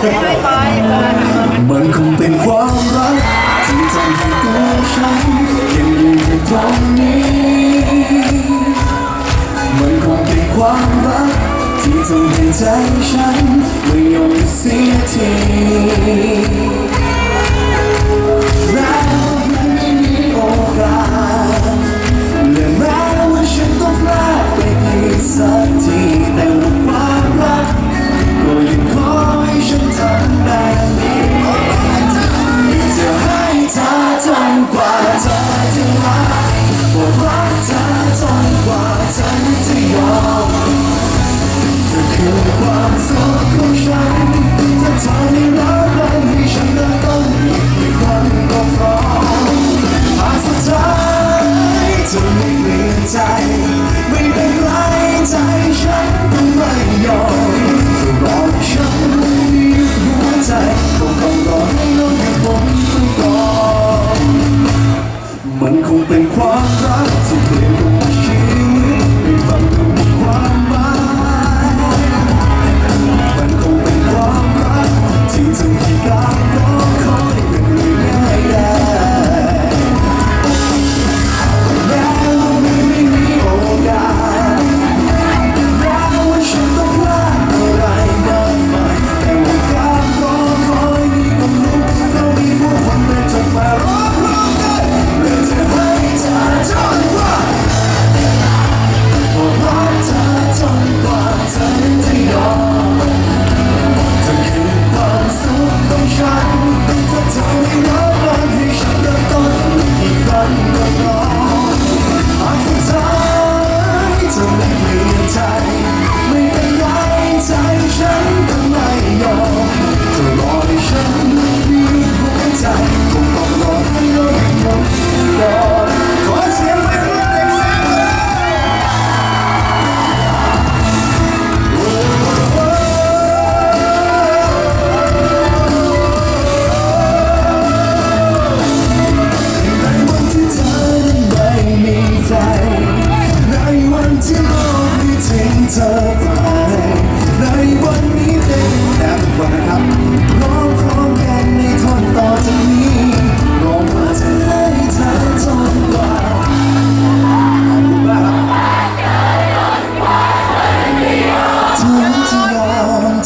มันคงเป็นความรักที่ทำให้ตัวฉันยังอยู่ในตรงนี้ มันคงเป็นความรักที่ทำให้ใจฉันไม่ยอมเสียที ใจ ไม่เป็นไรใจฉันก็ไม่ยอม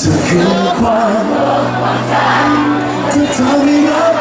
จะคือความรักที่เธอไม่รั